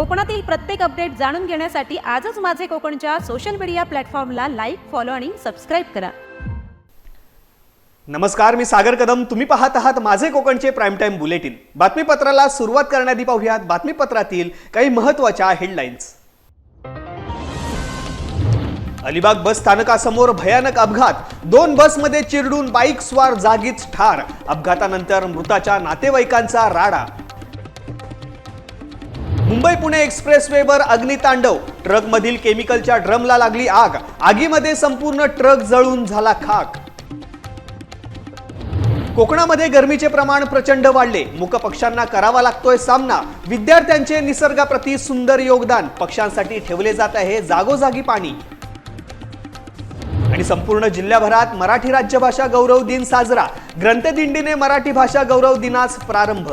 कोकणातील प्रत्येक अपडेट जाणून घेण्यासाठी आजच माझे कोकणच्या सोशल मीडिया प्लॅटफॉर्मला लाईक फॉलो आणि सबस्क्राईब करा. नमस्कार मी सागर कदम. तुम्ही पाहत आहात माझे कोकणचे प्राईम टाइम बुलेटिन बातमीपत्राला सुरुवात करण्याआधी पाहूयात बातमीपत्रातील काही महत्त्वाच्या हेडलाईन्स अलिबाग बस स्थानकासमोर भयानक अपघात. दोन बसमध्ये चिरडून बाईक स्वार जागीच ठार. अपघातानंतर मृताच्या नातेवाईकांचा राडा. मुंबई पुणे एक्सप्रेसवेवर अग्नितांडव ट्रकमधील केमिकलच्या ड्रमला लागली आग. आगीमध्ये संपूर्ण ट्रक जळून झाला खाक. कोकणामध्ये गरमीचे प्रमाण प्रचंड वाढले. मूक पक्ष्यांना करावा लागतोय सामना. विद्यार्थ्यांचे निसर्गाप्रती सुंदर योगदान. पक्ष्यांसाठी ठेवले जात आहे जागोजागी पाणी. आणि संपूर्ण जिल्ह्याभरात मराठी राज्यभाषा गौरव दिन साजरा. ग्रंथदिंडीने मराठी भाषा गौरव दिनास प्रारंभ.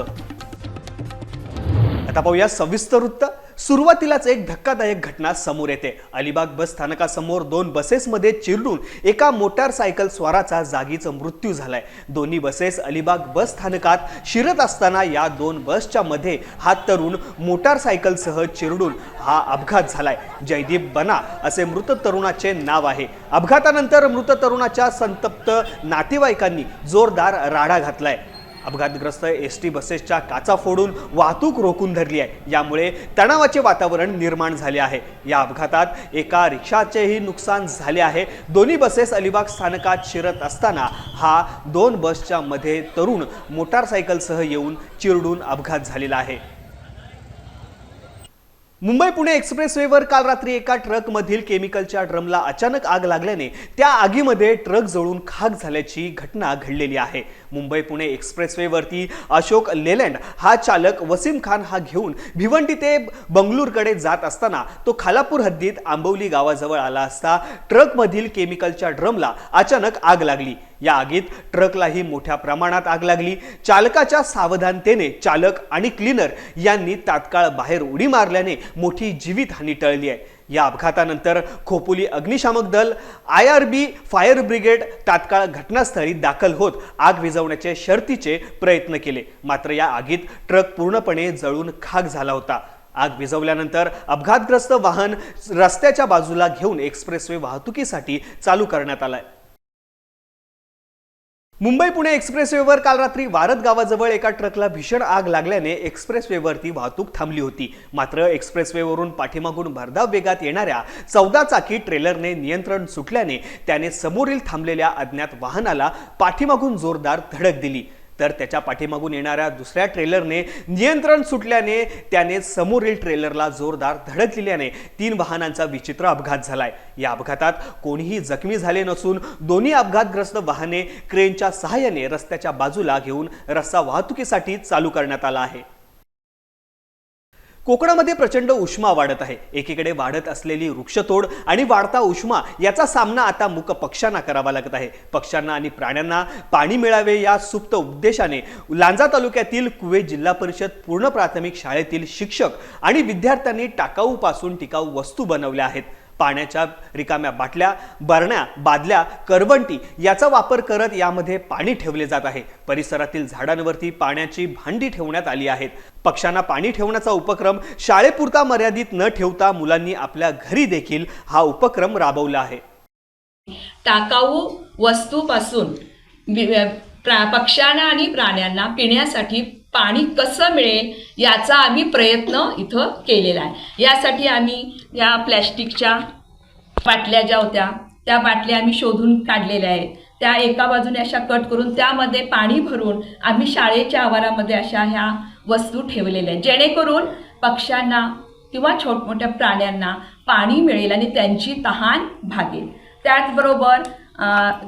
आता पाहूया सविस्तर वृत्त. सुरुवातीलाच एक धक्कादायक घटना समोर येते. अलिबाग बस स्थानकासमोर दोन बसेसमध्ये चिरडून एका मोटारसायकल स्वाराचा जागीच मृत्यू झालाय. दोन्ही बसेस अलिबाग बस स्थानकात शिरत असताना या दोन बसच्या मध्ये हा तरुण मोटारसायकलसह चिरडून हा अपघात झालाय. जयदीप बना असे मृत तरुणाचे नाव आहे. अपघातानंतर मृत तरुणाच्या संतप्त नातेवाईकांनी जोरदार राडा घातलाय. अपघातग्रस्त एस टी बसेसच्या काचा फोडून वाहतूक रोखून धरली आहे. यामुळे तणावाचे वातावरण निर्माण झाले आहे. या अपघातात एका रिक्षाचेही नुकसान झाले आहे. दोन्ही बसेस अलिबाग स्थानकात शिरत असताना हा दोन बसच्या मध्ये तरुण मोटारसायकलसह येऊन चिरडून अपघात झालेला आहे. मुंबई पुणे एक्सप्रेसवेवर काल रात्री एका ट्रकमधील केमिकलच्या ड्रमला अचानक आग लागल्याने त्या आगीमध्ये ट्रक जळून खाक झाल्याची घटना घडलेली आहे. मुंबई पुणे एक्सप्रेसवेवरती अशोक लेलँड हा चालक वसीम खान हा घेऊन भिवंडी ते बंगळूरकडे जात असताना तो खालापूर हद्दीत आंबवली गावाजवळ आला असता ट्रकमधील केमिकलच्या ड्रमला अचानक आग लागली. या आगीत ट्रकलाही मोठ्या प्रमाणात आग लागली. चालकाच्या सावधानतेने चालक आणि क्लीनर यांनी तात्काळ बाहेर उडी मारल्याने मोठी जीवितहानी टळली आहे. या अपघातानंतर खोपोली अग्निशामक दल I R B fire brigade तात्काळ घटनास्थळी दाखल होत आग विझवण्याचे शर्तीचे प्रयत्न केले. मात्र या आगीत ट्रक पूर्णपणे जळून खाक झाला होता. आग विझवल्यानंतर अपघातग्रस्त वाहन रस्त्याच्या बाजूला घेऊन एक्सप्रेसवे वाहतुकीसाठी चालू करण्यात आलाय. मुंबई पुणे एक्सप्रेसवेवर काल रात्री वारद गावाजवळ एका ट्रकला भीषण आग लागल्याने एक्सप्रेसवेवरती वाहतूक थांबली होती. मात्र एक्सप्रेसवेवरून पाठीमागून भरधाव वेगात येणाऱ्या चौदा चाकी ट्रेलरने नियंत्रण सुटल्याने त्याने समोरील थांबलेल्या अज्ञात वाहनाला पाठीमागून जोरदार धडक दिली. तर त्याच्या पाठीमागून येणाऱ्या दुसऱ्या ट्रेलरने नियंत्रण सुटल्याने त्याने समोरील ट्रेलरला जोरदार धडक दिल्याने तीन वाहनांचा विचित्र अपघात झालाय. या अपघातात कोणीही जखमी झाले नसून दोन्ही अपघातग्रस्त वाहने क्रेनच्या सहाय्याने रस्त्याच्या बाजूला घेऊन रस्ता वाहतुकीसाठी चालू करण्यात आला आहे. कोकणामध्ये प्रचंड उष्मा वाढत आहे. एकीकडे वाढत असलेली वृक्षतोड आणि वाढता उष्मा याचा सामना आता मूक पक्ष्यांना करावा लागत आहे. पक्ष्यांना आणि प्राण्यांना पाणी मिळावे या सुप्त उद्देशाने लांजा तालुक्यातील कुवे जिल्हा परिषद पूर्ण प्राथमिक शाळेतील शिक्षक आणि विद्यार्थ्यांनी टाकाऊपासून टिकाऊ वस्तू बनवल्या आहेत. पाण्याच्या रिकाम्या बाटल्या बरण्या बादल्या करवंटी याचा वापर करत यामध्ये पाणी ठेवले जात आहे. परिसरातील झाडांवरती पाण्याची भांडी ठेवण्यात आली आहेत. पक्ष्यांना पाणी ठेवण्याचा उपक्रम शाळेपुरता मर्यादित न ठेवता मुलांनी आपल्या घरी देखील हा उपक्रम राबवला आहे. टाकाऊ वस्तूपासून पक्ष्यांना आणि प्राण्यांना पिण्यासाठी पाणी कसं मिळेल याचा आम्ही प्रयत्न इथं केलेला आहे. यासाठी आम्ही या प्लॅस्टिकच्या बाटल्या ज्या होत्या त्या बाटल्या आम्ही शोधून काढलेल्या आहेत. त्या एका बाजूने अशा कट करून त्यामध्ये पाणी भरून आम्ही शाळेच्या आवारामध्ये अशा ह्या वस्तू ठेवलेल्या आहेत. जेणेकरून पक्ष्यांना किंवा छोटमोठ्या प्राण्यांना पाणी मिळेल आणि त्यांची तहान भागेल. त्याचबरोबर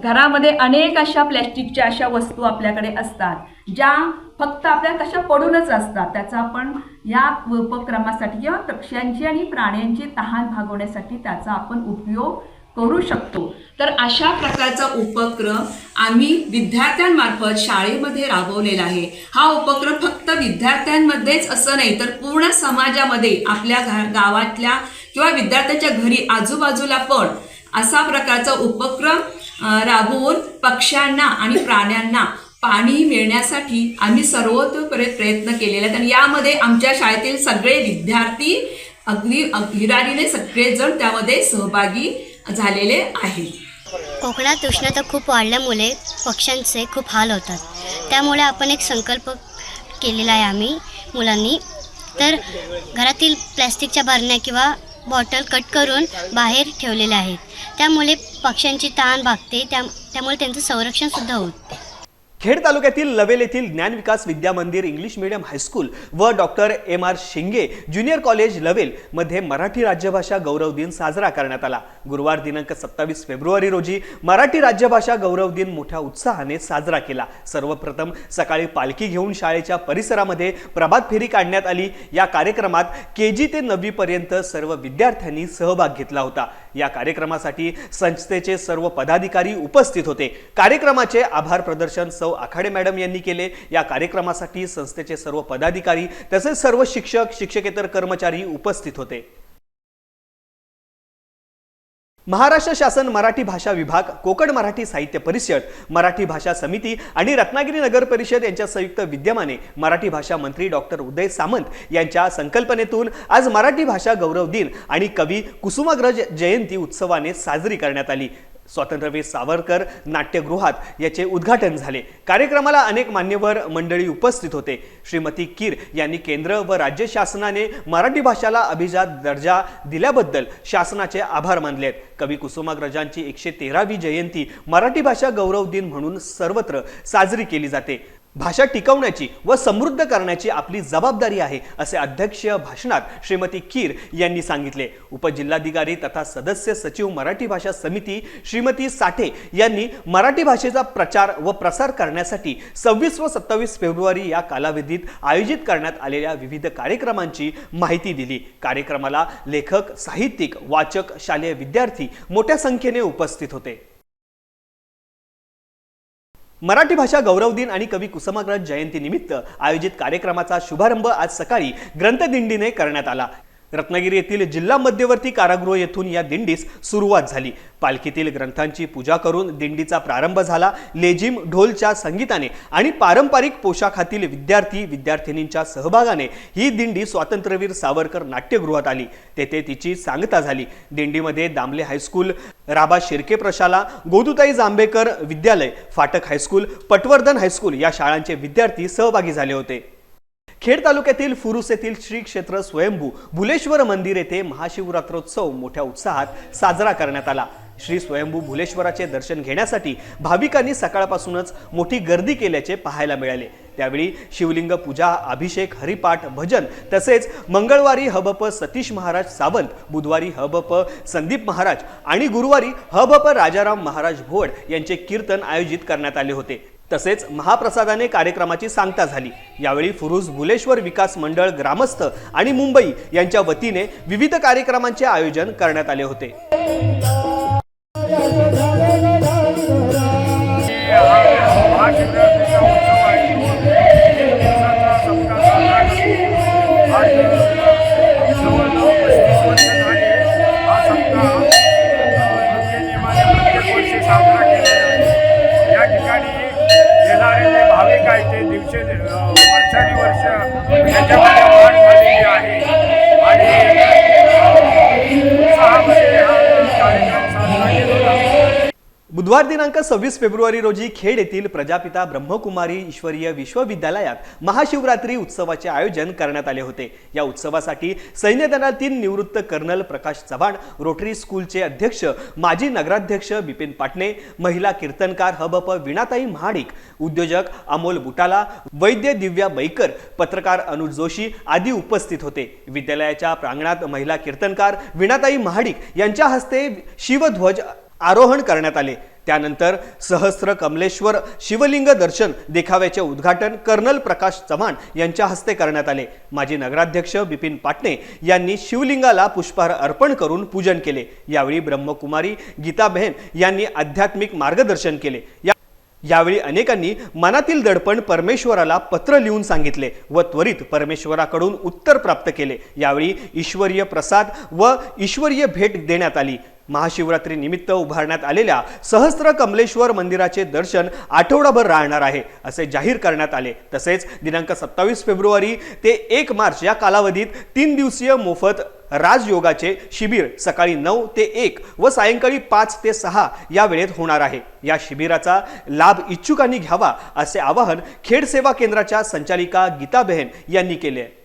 घरामध्ये अनेक अशा प्लॅस्टिकच्या अशा वस्तू आपल्याकडे असतात ज्या फक्त आपल्या कशा पडूनच असतात त्याचा आपण या उपक्रमासाठी किंवा पक्ष्यांची आणि प्राण्यांची तहान भागवण्यासाठी त्याचा आपण उपयोग करू शकतो. तर अशा प्रकारचा उपक्रम आम्ही विद्यार्थ्यांमार्फत शाळेमध्ये राबवलेला आहे. हा उपक्रम फक्त विद्यार्थ्यांमध्येच असं नाही तर पूर्ण समाजामध्ये आपल्या गावातल्या किंवा विद्यार्थ्यांच्या घरी आजूबाजूला पण असा प्रकारचा उपक्रम राबवून पक्ष्यांना आणि प्राण्यांना पाणी मिळण्यासाठी आम्ही सर्वतोपरी प्रयत्न केलेले आहेत आणि यामध्ये आमच्या शाळेतील सगळे विद्यार्थी अगदी हिरारीने सगळेजण त्यामध्ये सहभागी झालेले आहेत. कोकणात उष्णता खूप वाढल्यामुळे पक्ष्यांचे खूप हाल होतात. त्यामुळे आपण एक संकल्प केलेला आहे आम्ही मुलांनी. तर घरातील प्लॅस्टिकच्या भरण्या किंवा बॉटल कट करून बाहेर ठेवलेल्या आहेत. त्यामुळे पक्ष्यांची ताण भागते त्या त्यामुळे त्यांचं संरक्षणसुद्धा होते. खेड तालुक्यातील लवेल येथील Gyan Vikas Vidya Mandir English medium high school व doctor M R Shinge junior college level मध्ये मराठी राज्यभाषा गौरव दिन साजरा करण्यात आला. गुरुवार दिनांक सत्तावीस फेब्रुवारी रोजी मराठी राज्यभाषा गौरव दिन मोठ्या उत्साहाने साजरा केला. सर्वप्रथम सकाळी पालखी घेऊन शाळेच्या परिसरामध्ये प्रभात फेरी काढण्यात आली. या कार्यक्रमात के जी ते नववीपर्यंत सर्व विद्यार्थ्यांनी सहभाग घेतला होता. या कार्यक्रमासाठी संस्थेचे सर्व पदाधिकारी उपस्थित होते. कार्यक्रमाचे आभार प्रदर्शन सौ आखाडे मॅडम यांनी केले. या कार्यक्रमासाठी संस्थेचे सर्व पदाधिकारी तसेच सर्व शिक्षक शिक्षकेतर कर्मचारी उपस्थित होते. महाराष्ट्र शासन मराठी भाषा विभाग कोकण मराठी साहित्य परिषद मराठी भाषा समिती आणि रत्नागिरी नगर परिषद यांच्या संयुक्त विद्यमाने मराठी भाषा मंत्री डॉक्टर उदय सामंत यांच्या संकल्पनेतून आज मराठी भाषा गौरव दिन आणि कवी कुसुमाग्रज जयंती उत्सवाने साजरी करण्यात आली. स्वातंत्र्यवीर सावरकर नाट्यगृहात याचे उद्घाटन झाले. कार्यक्रमाला अनेक मान्यवर मंडळी उपस्थित होते. श्रीमती कीर यांनी केंद्र व राज्य शासनाने मराठी भाषाला अभिजात दर्जा दिल्याबद्दल शासनाचे आभार मानले कवी कुसुमाग्रजांची एकशे तेरावी जयंती मराठी भाषा गौरव दिन म्हणून सर्वत्र साजरी केली जाते. भाषा टिकवण्याची व समृद्ध करण्याची आपली जबाबदारी आहे असे अध्यक्ष भाषणात श्रीमती कीर यांनी सांगितले. उपजिल्हाधिकारी तथा सदस्य सचिव मराठी भाषा समिती श्रीमती साठे यांनी मराठी भाषेचा प्रचार व प्रसार करण्यासाठी सव्वीस व सत्तावीस फेब्रुवारी या कालावधीत आयोजित करण्यात आलेल्या विविध कार्यक्रमांची माहिती दिली. कार्यक्रमाला लेखक साहित्यिक वाचक शालेय विद्यार्थी मोठ्या संख्येने उपस्थित होते. मराठी भाषा गौरव दिन आणि कवी कुसुमाग्रज जयंतीनिमित्त आयोजित कार्यक्रमाचा शुभारंभ आज सकाळी ग्रंथदिंडीने करण्यात आला. रत्नागिरी येथील जिल्हा मध्यवर्ती कारागृह येथून या दिंडीस सुरुवात झाली. पालखीतील ग्रंथांची पूजा करून दिंडीचा प्रारंभ झाला. लेझिम ढोलच्या संगीताने आणि पारंपरिक पोशाखातील विद्यार्थी विद्यार्थिनींच्या सहभागाने ही दिंडी स्वातंत्र्यवीर सावरकर नाट्यगृहात आली. तेथे तिची सांगता झाली. दिंडीमध्ये दामले हायस्कूल राबा शिर्के प्रशाला गोदुताई जांभेकर विद्यालय फाटक हायस्कूल पटवर्धन हायस्कूल या शाळांचे विद्यार्थी सहभागी झाले होते. खेड तालुक्यातील फुरुस येथील श्री क्षेत्र स्वयंभू भुलेश्वर मंदिर येथे महाशिवरात्रोत्सव मोठ्या उत्साहात साजरा करण्यात आला. श्री स्वयंभू भुलेश्वराचे दर्शन घेण्यासाठी भाविकांनी सकाळपासूनच मोठी गर्दी केल्याचे पाहायला मिळाले. त्यावेळी शिवलिंग पूजा अभिषेक हरिपाठ भजन तसेच मंगळवारी हबप सतीश महाराज सावंत बुधवारी हबप संदीप महाराज आणि गुरुवारी हबप राजाराम महाराज भोड यांचे कीर्तन आयोजित करण्यात आले होते. तसेच महाप्रसादाने कार्यक्रमाची सांगता झाली यावेळी फुरुज भुलेश्वर विकास मंडळ ग्रामस्थ आणि मुंबई यांच्या वतीने विविध कार्यक्रमांचे आयोजन करण्यात आले होते Oh. बुधवार दिनांक सव्वीस फेब्रुवारी रोजी खेड येथील प्रजापिता ब्रह्मकुमारी ईश्वरीय विश्वविद्यालयात महाशिवरात्री उत्सवाचे आयोजन करण्यात आले होते. या उत्सवासाठी सैन्य दलातील निवृत्त कर्नल प्रकाश चव्हाण रोटरी स्कूलचे अध्यक्ष माजी नगराध्यक्ष बिपिन पाटणे महिला कीर्तनकार हबप विणाताई महाडिक उद्योजक अमोल बुटाला वैद्य दिव्या बैकर पत्रकार अनुज जोशी आदी उपस्थित होते. विद्यालयाच्या प्रांगणात महिला कीर्तनकार विणाताई महाडिक यांच्या हस्ते शिवध्वज आरोहण करण्यात आले. त्यानंतर सहस्र कमलेश्वर शिवलिंग दर्शन देखाव्याचे उद्घाटन कर्नल प्रकाश चव्हाण यांच्या हस्ते करण्यात आले. माजी नगराध्यक्ष बिपिन पाटणे यांनी शिवलिंगाला पुष्पहार अर्पण करून पूजन केले. यावेळी ब्रह्मकुमारी गीताबेन यांनी आध्यात्मिक मार्गदर्शन केले. या यावेळी अनेकांनी मनातील दडपण परमेश्वराला पत्र लिहून सांगितले व त्वरित परमेश्वराकडून उत्तर प्राप्त केले. यावेळी ईश्वरीय प्रसाद व ईश्वरीय भेट देण्यात आली. महाशिवरात्री निमित्त उभारण्यात आलेल्या सहस्त्र कमलेश्वर मंदिराचे दर्शन आठवडाभर राहणार आहे असे जाहीर करण्यात आले. तसेच दिनांक सत्तावीस फेब्रुवारी ते एक मार्च या कालावधीत तीन दिवसीय मोफत राजयोगाचे शिबिर सकाळी नऊ ते एक व सायंकाळी पाच ते सहा या वेळेत होणार आहे. या शिबिराचा लाभ इच्छुकांनी घ्यावा असे आवाहन खेड सेवा केंद्राच्या संचालिका गीताबेन यांनी केले आहे.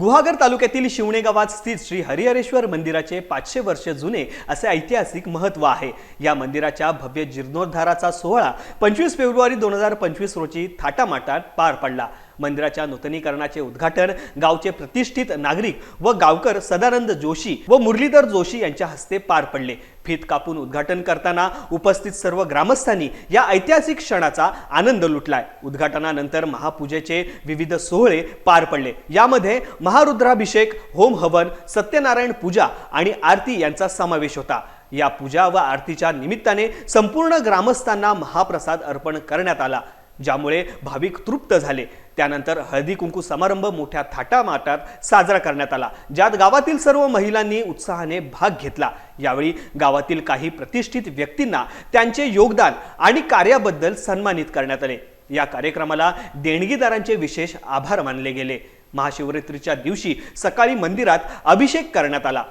गुहागर तालुक्यातील शिवणे गावात स्थित श्री हरिहरेश्वर मंदिराचे पाचशे वर्ष जुने असे ऐतिहासिक महत्त्व आहे. या मंदिराच्या भव्य जीर्णोद्धाराचा सोहळा पंचवीस फेब्रुवारी दोन हजार पंचवीस रोजी थाटामाटात पार पडला. मंदिराच्या नूतनीकरणाचे उद्घाटन गावचे प्रतिष्ठित नागरिक व गावकर सदानंद जोशी व मुरलीधर जोशी यांच्या हस्ते पार पडले. फीत कापून उद्घाटन करताना उपस्थित सर्व ग्रामस्थांनी या ऐतिहासिक क्षणाचा आनंद लुटलाय. उद्घाटनानंतर महापूजेचे विविध सोहळे पार पडले. यामध्ये महारुद्राभिषेक होम हवन सत्यनारायण पूजा आणि आरती यांचा समावेश होता. या पूजा व आरतीच्या निमित्ताने संपूर्ण ग्रामस्थांना महाप्रसाद अर्पण करण्यात आला. ज्यामुळे भाविक तृप्त झाले. त्यानंतर हळदी कुंकू समारंभ मोठ्या थाटामाटात साजरा करण्यात आला. ज्यात गावातील सर्व महिलांनी उत्साहाने भाग घेतला. यावेळी गावातील काही प्रतिष्ठित व्यक्तींना त्यांचे योगदान आणि कार्याबद्दल सन्मानित करण्यात आले. या कार्यक्रमाला देणगीदारांचे विशेष आभार मानले गेले. महाशिवरात्रीच्या दिवशी सकाळी मंदिरात अभिषेक करण्यात आला.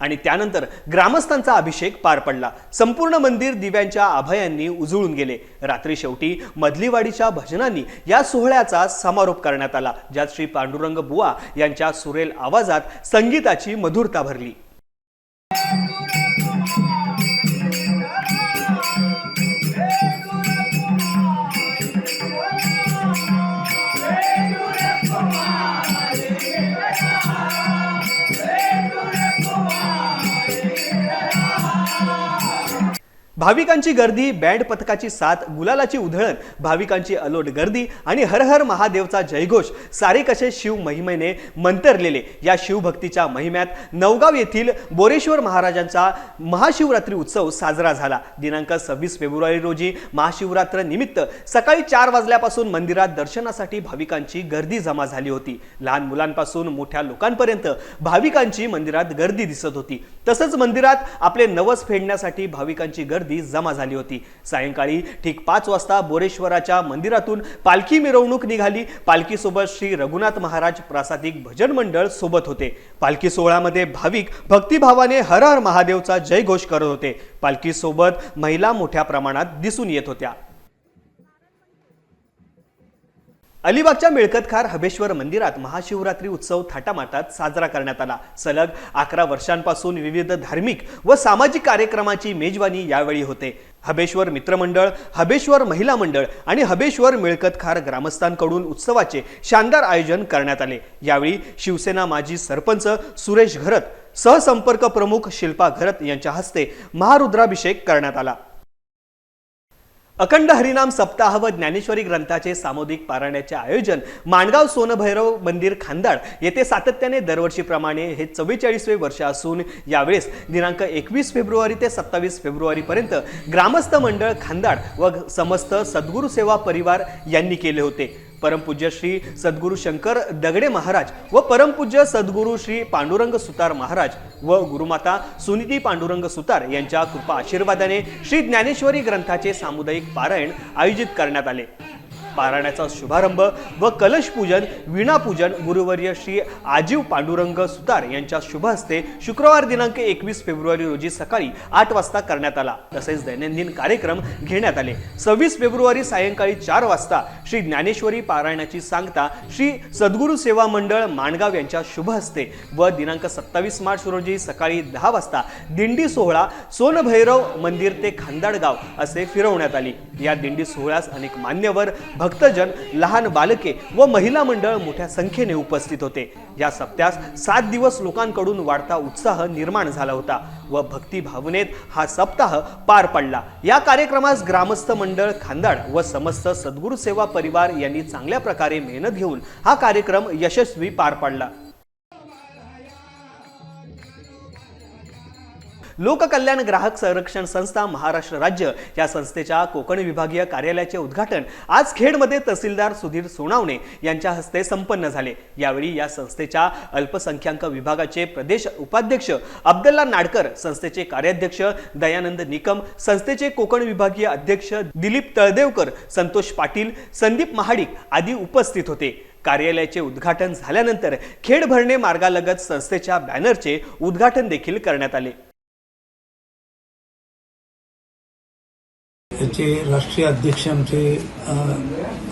आणि त्यानंतर ग्रामस्थांचा अभिषेक पार पडला. संपूर्ण मंदिर दिव्यांच्या आभयांनी उजळून गेले. रात्री शेवटी मधलीवाडीच्या भजनांनी या सोहळ्याचा समारोप करण्यात आला ज्यात श्री पांडुरंग बुवा यांच्या सुरेल आवाजात संगीताची मधुरता भरली. भाविकांची गर्दी बँड पथकाची साथ गुलालाची उधळण भाविकांची अलोट गर्दी आणि हर हर महादेवचा जयघोष सारे कसे शिव महिमेने मंतरलेले. या शिवभक्तीच्या महिम्यात नवगाव येथील बोरेश्वर महाराजांचा महाशिवरात्री उत्सव साजरा झाला. दिनांक सव्वीस फेब्रुवारी रोजी महाशिवरात्र निमित्त सकाळी चार वाजल्यापासून मंदिरात दर्शनासाठी भाविकांची गर्दी जमा झाली होती. लहान मुलांपासून मोठ्या लोकांपर्यंत भाविकांची मंदिरात गर्दी दिसत होती. तसंच मंदिरात आपले नवस फेडण्यासाठी भाविकांची गर्दी जमा झाली होती. सायंकाळी ठीक पाच वाजता बोरेश्वराच्या मंदिरातून पालखी मिरवणूक निघाली. पालखीसोबत श्री रघुनाथ महाराज प्रासादिक भजन मंडळ सोबत होते. पालखी सोहळ्यामध्ये भाविक भक्तिभावाने हर हर महादेवचा जयघोष करत होते. पालखीसोबत महिला मोठ्या प्रमाणात दिसून येत होत्या. अलिबागच्या मिळकतखार हबेश्वर मंदिरात महाशिवरात्री उत्सव थाटामाटात साजरा करण्यात आला. सलग अकरा वर्षांपासून विविध धार्मिक व सामाजिक कार्यक्रमाची मेजवानी यावेळी होते. हबेश्वर मित्रमंडळ हबेश्वर महिला मंडळ आणि हबेश्वर मिळकतखार ग्रामस्थांकडून उत्सवाचे शानदार आयोजन करण्यात आले. यावेळी शिवसेना माजी सरपंच सुरेश घरत सहसंपर्क प्रमुख शिल्पा घरत यांच्या हस्ते महारुद्राभिषेक करण्यात आला. अखंड हरिनाम सप्ताह व ज्ञानेश्वरी ग्रंथाचे सामोदिक पारायणाचे आयोजन माणगाव सोनभैरव मंदिर खांदाळ येथे सातत्याने दरवर्षीप्रमाणे हे चव्वेचाळीसवे वर्ष असून यावेळेस दिनांक एकवीस फेब्रुवारी ते सत्तावीस फेब्रुवारीपर्यंत ग्रामस्थ मंडळ खांदाड व समस्त सद्गुरू सेवा परिवार यांनी केले होते. परमपूज्य श्री सद्गुरू शंकर दगडे महाराज व परमपूज्य सद्गुरू श्री पांडुरंग सुतार महाराज व गुरुमाता सुनीती पांडुरंग सुतार यांच्या कृपा आशीर्वादाने श्री ज्ञानेश्वरी ग्रंथाचे सामुदायिक पारायण आयोजित करण्यात आले. पारायणाचा शुभारंभ व कलश पूजन वीणापूजन गुरुवर्य श्री आजीव पांडुरंग सुतार यांच्या शुभ हस्ते शुक्रवार दिनांक एकवीस फेब्रुवारी रोजी सकाळी आठ वाजता करण्यात आला. तसेच दैनंदिन कार्यक्रम घेण्यात आले. सव्वीस फेब्रुवारी सायंकाळी चार वाजता श्री ज्ञानेश्वरी पारायणाची सांगता श्री सद्गुरू सेवा मंडळ माणगाव यांच्या शुभ हस्ते व दिनांक सत्तावीस मार्च रोजी सकाळी दहा वाजता दिंडी सोहळा सोनभैरव मंदिर ते खांदाडगाव असे फिरवण्यात आली. या दिंडी सोहळ्यास अनेक मान्यवर भक्तजन लहान बालके व महिला मंडळ मोठ्या संख्येने उपस्थित होते. या सप्त्यास सात दिवस लोकांकडून वाढता उत्साह निर्माण झाला होता व भक्ती भावनेत हा सप्ताह पार पडला. या कार्यक्रमास ग्रामस्थ मंडळ खांदाड व समस्त सद्गुरू सेवा परिवार यांनी चांगल्या प्रकारे मेहनत घेऊन हा कार्यक्रम यशस्वी पार पाडला. लोककल्याण ग्राहक संरक्षण संस्था महाराष्ट्र राज्य या संस्थेच्या कोकण विभागीय कार्यालयाचे उद्घाटन आज खेडमध्ये तहसीलदार सुधीर सोनावणे यांच्या हस्ते संपन्न झाले. यावेळी या संस्थेच्या अल्पसंख्याक विभागाचे प्रदेश उपाध्यक्ष अब्दुल्ला नाडकर संस्थेचे कार्याध्यक्ष दयानंद निकम संस्थेचे कोकण विभागीय अध्यक्ष दिलीप तळदेवकर संतोष पाटील संदीप महाडिक आदी उपस्थित होते. कार्यालयाचे उद्घाटन झाल्यानंतर खेड भरणे मार्गालगत संस्थेच्या बॅनरचे उद्घाटन देखील करण्यात आले. आमचे राष्ट्रीय अध्यक्ष आमचे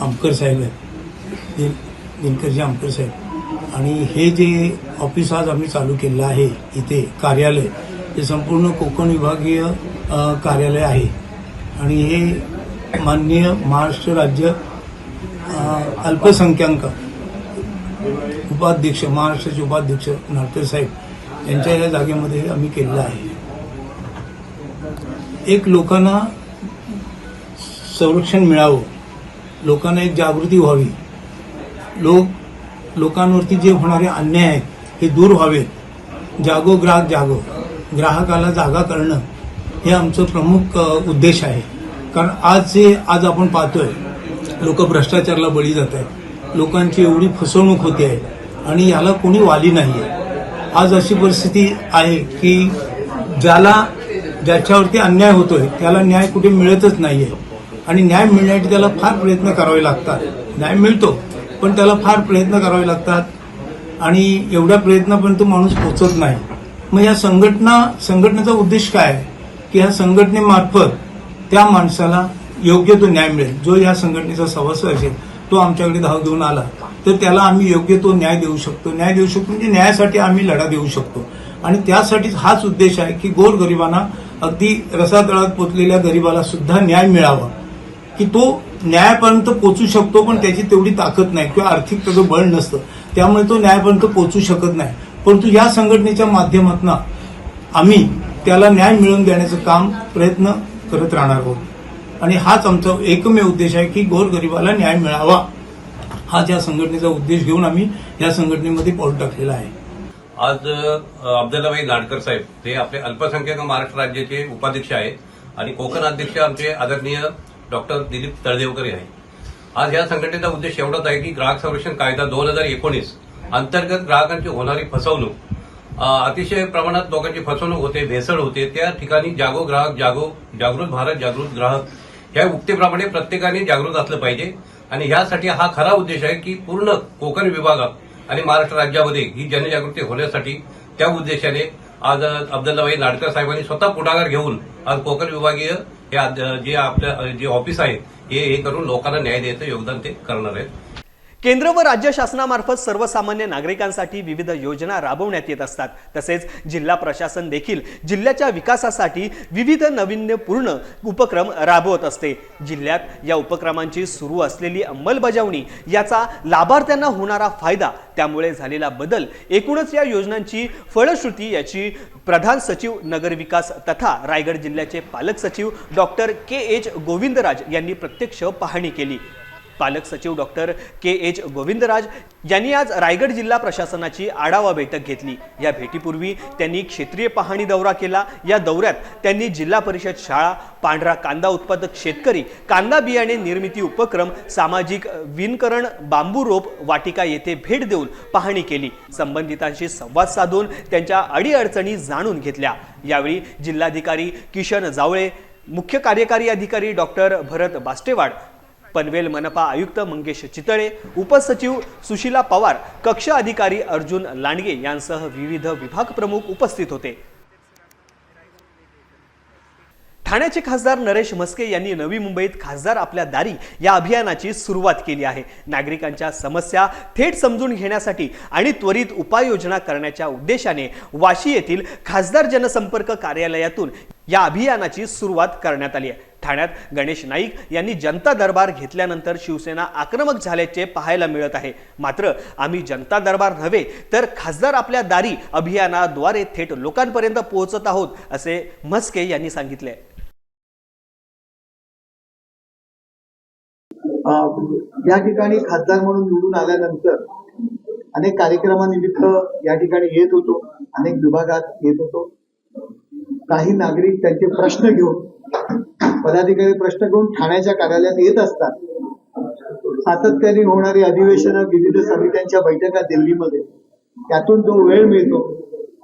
आमकर साहेब आहेत. दिनकरजी आमकर साहेब. आणि हे जे ऑफिस आज आम्ही चालू केलेलं आहे इथे कार्यालय हे संपूर्ण कोकण विभागीय कार्यालय आहे. आणि हे माननीय महाराष्ट्र राज्य अल्पसंख्याक उपाध्यक्ष महाराष्ट्राचे उपाध्यक्ष नाडकर साहेब यांच्या या जागेमध्ये आम्ही केलेलं आहे. एक लोकांना संरक्षण मिळावं. लोकांना एक जागृती व्हावी. लोक लोकांवरती जे होणारे अन्याय आहेत हे दूर व्हावेत. जागो ग्राहक जागो. ग्राहकाला जागा करणं हे आमचं प्रमुख उद्देश आहे. कारण आज जे आज आपण पाहतोय लोक भ्रष्टाचाराला बळी जात आहेत. लोकांची एवढी फसवणूक होते आहे. आणि याला कोणी वाली नाही आहे आज अशी परिस्थिती आहे की ज्याला ज्याच्यावरती अन्याय होतोय त्याला न्याय कुठे मिळतच नाही आहे आणि न्याय मिळण्यासाठी त्याला फार प्रयत्न करावे लागतात. न्याय मिळतो पण त्याला फार प्रयत्न करावे लागतात. आणि एवढ्या प्रयत्नापर्यंत माणूस पोचत नाही. मग या संघटना संघटनेचा उद्देश काय? आहे की ह्या संघटनेमार्फत त्या माणसाला योग्य तो न्याय मिळेल. जो या संघटनेचा सदस्य असेल तो आमच्याकडे धाव घेऊन आला तर त्याला आम्ही योग्य तो न्याय देऊ शकतो. न्याय देऊ शकतो म्हणजे न्यायासाठी आम्ही लढा देऊ शकतो. आणि त्यासाठीच हाच उद्देश आहे की गोरगरिबांना अगदी रसातळात पोचलेल्या गरिबाला सुद्धा न्याय मिळावा. की तो न्यायापर्यंत पोचू शकतो पण त्याची तेवढी ताकद नाही किंवा आर्थिक त्याचं बळ नसतं. त्यामुळे तो न्यायापर्यंत पोचू शकत नाही. परंतु या संघटनेच्या माध्यमातून आम्ही त्याला न्याय मिळवून देण्याचं काम प्रयत्न करत राहणार आहोत. आणि हाच आमचा एकमेव उद्देश आहे की गोरगरिबाला न्याय मिळावा. हा ज्या संघटनेचा उद्देश घेऊन आम्ही या संघटनेमध्ये पाऊल टाकलेला आहे. आज अ, अब्दुल्लाभाई लाडकर साहेब ते आपले अल्पसंख्याक महाराष्ट्र राज्याचे उपाध्यक्ष आहेत आणि कोकण अध्यक्ष आमचे आदरणीय डॉक्टर दिलीप तळदेवकर आहे आज या संघटनेचा उद्देश एवढाच आहे की ग्राहक संरक्षण कायदा दोन हजार एकोणीस अंतर्गत ग्राहकांची होणारी फसवणूक अतिशय प्रमाणात लोकांची फसवणूक होते भेसळ होते त्या ठिकाणी जागो ग्राहक जागो जागृत भारत जागृत ग्राहक या उक्तीप्रमाणे प्रत्येकाने जागृत असलं पाहिजे. आणि ह्यासाठी हा खरा उद्देश आहे की पूर्ण कोकण विभागात आणि महाराष्ट्र राज्यामध्ये ही जनजागृती होण्यासाठी त्या उद्देशाने आज अब्दुल्लाभाई नाडकर साहेबांनी स्वतः पुढाकार घेऊन आज कोकण विभागीय हे जे आपल्या जे ऑफिस आहे हे हे करून लोकांना न्याय द्यायचं योगदान ते करणार आहेत. केंद्र व राज्य शासनामार्फत सर्वसामान्य नागरिकांसाठी विविध योजना राबवण्यात येत असतात. तसेच जिल्हा प्रशासन देखील जिल्ह्याच्या विकासासाठी विविध नाविन्यपूर्ण उपक्रम राबवत असते. जिल्ह्यात या उपक्रमांची सुरू असलेली अंमलबजावणी याचा लाभार्थ्यांना होणारा फायदा त्यामुळे झालेला बदल एकूणच या योजनांची फळश्रुती याची प्रधान सचिव नगरविकास तथा रायगड जिल्ह्याचे पालक सचिव डॉक्टर के एच गोविंदराज यांनी प्रत्यक्ष पाहणी केली. पालक सचिव डॉक्टर के एच गोविंदराज यांनी आज रायगड जिल्हा प्रशासनाची आढावा बैठक घेतली. या भेटीपूर्वी त्यांनी क्षेत्रीय पाहणी दौरा केला. या दौऱ्यात त्यांनी जिल्हा परिषद शाळा पांढरा कांदा उत्पादक शेतकरी कांदा बियाणे निर्मिती उपक्रम सामाजिक विणकरण बांबू रोप वाटिका येथे भेट देऊन पाहणी केली. संबंधितांशी संवाद साधून त्यांच्या अडीअडचणी जाणून घेतल्या. यावेळी जिल्हाधिकारी किशन जावळे मुख्य कार्यकारी अधिकारी डॉक्टर भरत बास्टेवाड पनवेल मनपा आयुक्त मंगेश चितळे उपसचिव सुशीला पवार कक्ष अधिकारी अर्जुन लांडगे यांसह विविध विभाग प्रमुख उपस्थित होते. ठाण्याचे खासदार नरेश म्हस्के यांनी नवी मुंबईत खासदार आपल्या दारी या अभियानाची सुरुवात केली आहे. नागरिकांच्या समस्या थेट समजून घेण्यासाठी आणि त्वरित उपाययोजना करण्याच्या उद्देशाने वाशी येथील खासदार जनसंपर्क कार्यालयातून या अभियानाची सुरुवात करण्यात आली आहे. ठाण्यात गणेश नाईक यांनी जनता दरबार घेतल्यानंतर शिवसेना आक्रमक झाल्याचे पाहायला मिळत आहे. मात्र आम्ही जनता दरबार नव्हे तर खासदार आपल्या दारी अभियानाद्वारे थेट लोकांपर्यंत पोहोचत आहोत असे म्हस्के यांनी सांगितले. या ठिकाणी खासदार म्हणून निवडून आल्यानंतर अनेक कार्यक्रमानिमित्त या ठिकाणी येत होतो अनेक विभागात येत होतो. काही नागरिक त्यांचे प्रश्न घेऊन पदाधिकारी प्रश्न घेऊन ठाण्याच्या कार्यालयात येत असतात. सातत्याने होणारी अधिवेशनं विविध समित्यांच्या बैठका दिल्लीमध्ये. त्यातून जो वेळ मिळतो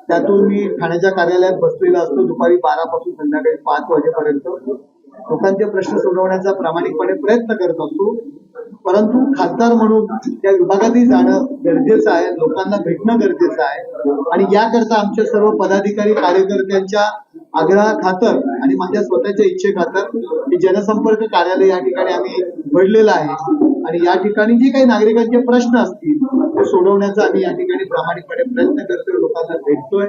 त्यातून मी ठाण्याच्या कार्यालयात बसलेला असतो. दुपारी बारा पासून संध्याकाळी पाच वाजेपर्यंत. लोकांचे प्रश्न सोडवण्याचा प्रामाणिकपणे प्रयत्न करत असतो. परंतु खासदार म्हणून त्या विभागातही जाणं गरजेचं आहे. लोकांना भेटणं गरजेचं आहे. आणि याकरता आमच्या सर्व पदाधिकारी कार्यकर्त्यांच्या आग्रहा खातर आणि माझ्या स्वतःच्या इच्छे मी जनसंपर्क कार्यालय या ठिकाणी आम्ही घडलेलं आहे. आणि या ठिकाणी जे काही नागरिकांचे प्रश्न असतील ते सोडवण्याचा आम्ही या ठिकाणी प्रामाणिकपणे प्रयत्न करतोय. लोकांना भेटतोय.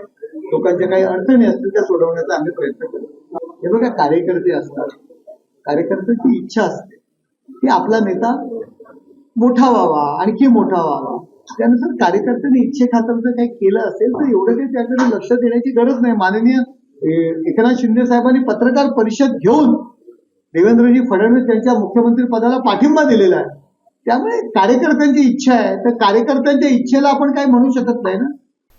लोकांच्या काही अडचणी असतील त्या सोडवण्याचा आम्ही प्रयत्न करतो हे बघा कार्यकर्ते असतात. कार्यकर्त्यांची इच्छा असते. की आपला नेता मोठा व्हावा आणखी मोठा व्हावा. त्यानुसार कार्यकर्त्यांनी इच्छेखातर जर काही केलं असेल तर एवढं काही त्याकडे लक्ष देण्याची गरज नाही. माननीय एकनाथ शिंदे साहेबांनी पत्रकार परिषद घेऊन देवेंद्रजी फडणवीस यांच्या मुख्यमंत्री पदाला पाठिंबा दिलेला आहे. त्यामुळे कार्यकर्त्यांची इच्छा आहे. तर कार्यकर्त्यांच्या इच्छेला आपण काही म्हणू शकत नाही ना?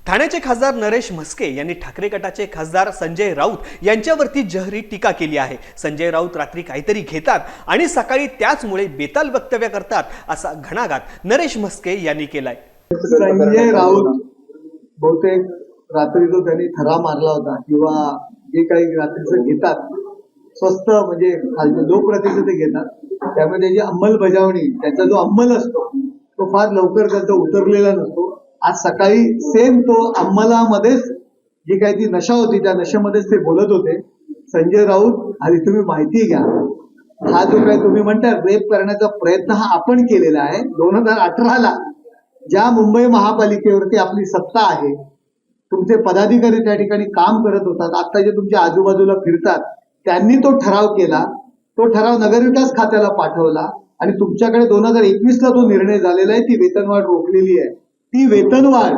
ठाण्याचे खासदार नरेश म्हस्के यांनी ठाकरे गटाचे खासदार संजय राऊत यांच्यावरती जहरी टीका केली आहे. संजय राऊत रात्री काहीतरी घेतात आणि सकाळी त्याचमुळे बेताल वक्तव्य करतात असा घणाघात नरेश म्हस्के यांनी केलाय. संजय राऊत बहुतेक रात्री जो त्यांनी थरा मारला होता किंवा जे काही रात्रीचं घेतात स्वस्त म्हणजे खालचं लो ते घेतात त्यामुळे त्याची अंमलबजावणी त्याचा जो अंमल असतो तो फार लवकर त्याचा उतरलेला नसतो. आज सकाळी सेम तो अंमलामध्येच जी काही ती नशा होती त्या नशेमध्येच ते बोलत होते. संजय राऊत आधी तुम्ही माहिती घ्या. हा जो काही तुम्ही म्हणता रेप करण्याचा प्रयत्न हा आपण केलेला आहे. दोन हजार अठराला ज्या मुंबई महापालिकेवरती आपली सत्ता आहे तुमचे पदाधिकारी त्या ठिकाणी काम करत होतात. आता जे तुमच्या आजूबाजूला फिरतात त्यांनी तो ठराव केला. तो ठराव नगरविकास खात्याला पाठवला. आणि तुमच्याकडे दोन हजार एकवीस ला तो निर्णय झालेला आहे. ती वेतनवाढ रोखलेली आहे. ती वेतनवाढ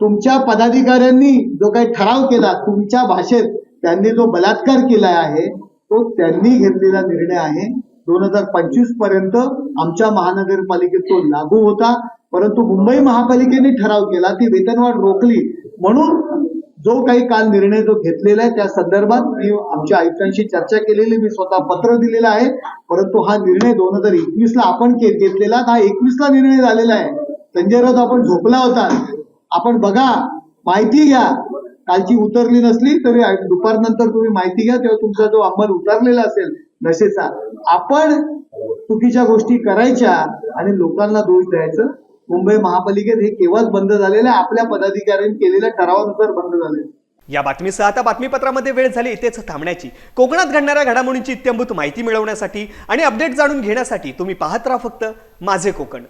तुमच्या पदाधिकाऱ्यांनी जो काही ठराव केला तुमच्या भाषेत त्यांनी जो बलात्कार केला आहे तो त्यांनी घेतलेला निर्णय आहे. दोन हजार पंचवीसपर्यंत आमच्या महानगरपालिकेत तो लागू होता. परंतु मुंबई महापालिकेने ठराव केला ती वेतनवाढ रोखली. म्हणून जो काही काल निर्णय जो घेतलेला आहे त्या संदर्भात मी आमच्या आयुक्तांशी चर्चा केलेली मी स्वतः पत्र दिलेलं आहे. परंतु हा निर्णय दोन हजार एकवीस ला आपण घेतलेला हा एकवीस ला निर्णय झालेला आहे. संजय राऊत आपण झोपला होता. आपण बघा माहिती घ्या. कालची उतरली नसली तरी दुपारनंतर तुम्ही माहिती घ्या तेव्हा तुमचा जो अंमल उतरलेला असेल नशेचा. आपण चुकीच्या गोष्टी करायच्या आणि लोकांना दोष द्यायचं मुंबई महापालिकेत हे केव्हाच बंद झालेलं आपल्या पदाधिकाऱ्यांनी केलेल्या ठरावानुसार बंद झालेलं या बातमीसह आता बातमीपत्रामध्ये वेळ झाली. इथेच थांबण्याची. कोकणात घडणाऱ्या घडामोडींची इत्यंभूत माहिती मिळवण्यासाठी आणि अपडेट जाणून घेण्यासाठी तुम्ही पाहत राहा फक्त माझे कोकण.